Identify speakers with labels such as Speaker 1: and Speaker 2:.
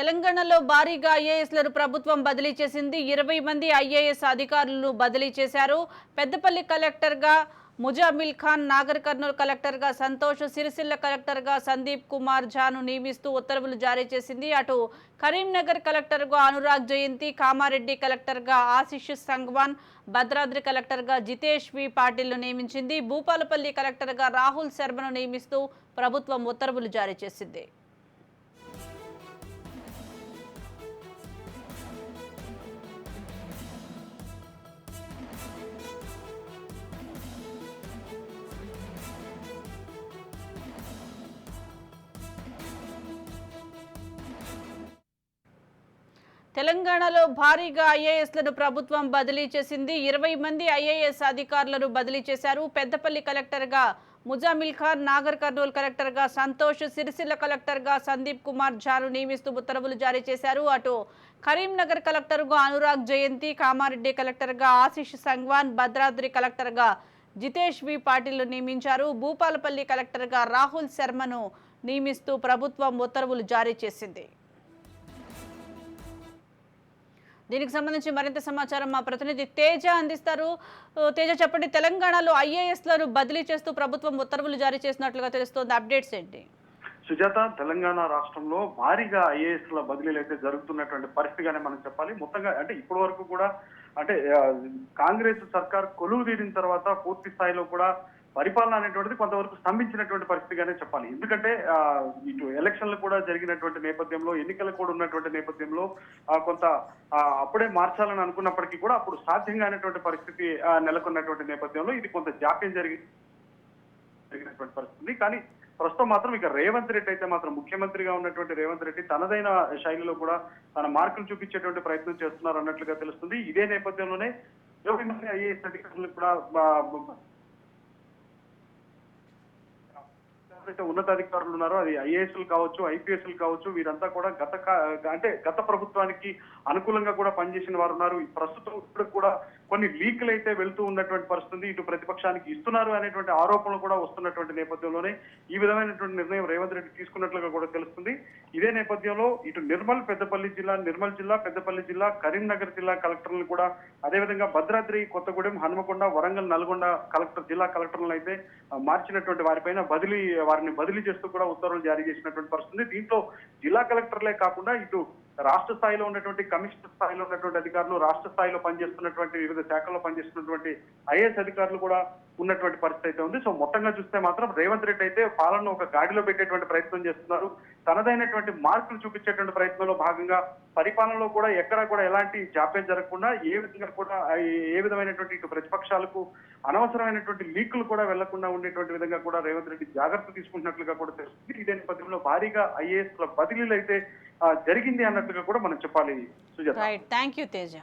Speaker 1: తెలంగాణలో భారీగా ఐఏఎస్లను ప్రభుత్వం బదిలీ చేసింది. ఇరవై మంది ఐఏఎస్ అధికారులను బదిలీ చేశారు. పెద్దపల్లి కలెక్టర్గా ముజామిల్ ఖాన్ నాగర్ కర్నూలు కలెక్టర్గా సంతోష్ సిరిసిల్ల కలెక్టర్గా సందీప్ కుమార్ ఝాను నియమిస్తూ ఉత్తర్వులు జారీ చేసింది. అటు కరీంనగర్ కలెక్టర్గా అనురాగ్ జయంతి కామారెడ్డి కలెక్టర్గా ఆశిష్ సంగ్వాన్ భద్రాద్రి కలెక్టర్గా జితేష్ వి పాటిల్ను నియమించింది. భూపాలపల్లి కలెక్టర్గా రాహుల్ శర్మను నియమిస్తూ ప్రభుత్వం ఉత్తర్వులు జారీ చేసింది. తెలంగాణలో భారీగా ఐఏఎస్లను ప్రభుత్వం బదిలీ చేసింది. ఇరవై మంది ఐఏఎస్ అధికారులను బదిలీ చేశారు. పెద్దపల్లి కలెక్టర్గా ముజామిల్ ఖాన్ నాగర్ కర్నూలు కలెక్టర్గా సంతోష్ సిరిసిల్ల కలెక్టర్గా సందీప్ కుమార్ ఝాను నియమిస్తూ ఉత్తర్వులు జారీ చేశారు. అటు కరీంనగర్ కలెక్టర్గా అనురాగ్ జయంతి కామారెడ్డి కలెక్టర్గా ఆశిష్ సంగ్వాన్ భద్రాద్రి కలెక్టర్గా జితేష్ వి పాటిల్ను నియమించారు. భూపాలపల్లి కలెక్టర్గా రాహుల్ శర్మను నియమిస్తూ ప్రభుత్వం ఉత్తర్వులు జారీ చేసింది. దీనికి సంబంధించి మరింత సమాచారం మా ప్రతినిధి తేజ అందిస్తారు. తేజ చెప్పండి తెలంగాణలో ఐఏఎస్లను బదిలీ చేస్తూ ప్రభుత్వం ఉత్తర్వులు జారీ చేసినట్లుగా తెలుస్తోంది. అప్డేట్స్ ఏంటి?
Speaker 2: సుజాత తెలంగాణ రాష్ట్రంలో భారీగా ఐఏఎస్ ల బదిలీలు అయితే జరుగుతున్నటువంటి పరిస్థితిగానే మనం చెప్పాలి. మొత్తంగా అంటే ఇప్పటి వరకు కూడా అంటే కాంగ్రెస్ సర్కార్ కొలువు తీరిన తర్వాత పూర్తి స్థాయిలో కూడా పరిపాలన అనేటువంటిది కొంతవరకు స్తంభించినటువంటి పరిస్థితిగానే చెప్పాలి. ఎందుకంటే ఇటు ఎలక్షన్లు కూడా జరిగినటువంటి నేపథ్యంలో ఎన్నికలు కూడా ఉన్నటువంటి నేపథ్యంలో కొంత అప్పుడే మార్చాలని అనుకున్నప్పటికీ కూడా అప్పుడు సాధ్యంగా అనేటువంటి పరిస్థితి నెలకొన్నటువంటి నేపథ్యంలో ఇది కొంత జాప్యం జరిగి జరిగినటువంటి పరిస్థితి. కానీ ప్రస్తుతం మాత్రం ఇక రేవంత్ రెడ్డి అయితే మాత్రం ముఖ్యమంత్రిగా ఉన్నటువంటి రేవంత్ రెడ్డి తనదైన శైలిలో కూడా తన మార్కులు చూపించేటువంటి ప్రయత్నం చేస్తున్నారు అన్నట్లుగా తెలుస్తుంది. ఇదే నేపథ్యంలోనే ఇరవై మంది ఐఏఎస్ అధికారులు కూడా ఎవరైతే ఉన్నతాధికారులు ఉన్నారో అది ఐఏఎస్లు కావచ్చు ఐపీఎస్లు కావచ్చు వీరంతా కూడా గత అంటే గత ప్రభుత్వానికి అనుకూలంగా కూడా పనిచేసిన వారు ఉన్నారు. ప్రస్తుతం ఇప్పుడు కూడా కొన్ని లీకులు అయితే వెళ్తూ ఉన్నటువంటి పరిస్థితి ఇటు ప్రతిపక్షానికి ఇస్తున్నారు అనేటువంటి ఆరోపణలు కూడా వస్తున్నటువంటి నేపథ్యంలోనే ఈ విధమైనటువంటి నిర్ణయం రేవంత్ రెడ్డి తీసుకున్నట్లుగా కూడా తెలుస్తుంది. ఇదే నేపథ్యంలో ఇటు నిర్మల్ పెద్దపల్లి జిల్లా నిర్మల్ జిల్లా పెద్దపల్లి జిల్లా కరీంనగర్ జిల్లా కలెక్టర్లను కూడా అదేవిధంగా భద్రాద్రి కొత్తగూడెం హనుమకొండ వరంగల్ నల్గొండ కలెక్టర్ జిల్లా కలెక్టర్లను అయితే మార్చినటువంటి వారిపైన బదిలీ వారిని బదిలీ చేస్తూ కూడా ఉత్తర్వులు జారీ చేసినటువంటి పరిస్థితి దీంట్లో జిల్లా కలెక్టర్లే కాకుండా ఇటు రాష్ట్ర స్థాయిలో ఉన్నటువంటి కమిషనర్ స్థాయిలో ఉన్నటువంటి అధికారులు రాష్ట్ర స్థాయిలో పనిచేస్తున్నటువంటి వివిధ శాఖల్లో పనిచేస్తున్నటువంటి ఐఏఎస్ అధికారులు కూడా ఉన్నటువంటి పరిస్థితి అయితే ఉంది. సో మొత్తంగా చూస్తే మాత్రం రేవంత్ రెడ్డి అయితే పాలనను ఒక గాడిలో పెట్టేటువంటి ప్రయత్నం చేస్తున్నారు. తనదైనటువంటి మార్కులు చూపించేటువంటి ప్రయత్నంలో భాగంగా పరిపాలనలో కూడా ఎక్కడా కూడా ఎలాంటి జాప్యం జరగకుండా ఏ విధంగా కూడా ఏ విధమైనటువంటి ఇటు ప్రతిపక్షాలకు అనవసరమైనటువంటి లీకులు కూడా వెళ్ళకుండా ఉండేటువంటి విధంగా కూడా రేవంత్ రెడ్డి జాగ్రత్త తీసుకుంటున్నట్లుగా కూడా తెలుస్తుంది. ఇదే నేపథ్యంలో భారీగా ఐఏఎస్ల బదిలీలు అయితే జరిగింది అన్నట్టుగా కూడా మనం చెప్పాలి సుజాత.
Speaker 1: Thank you Teja.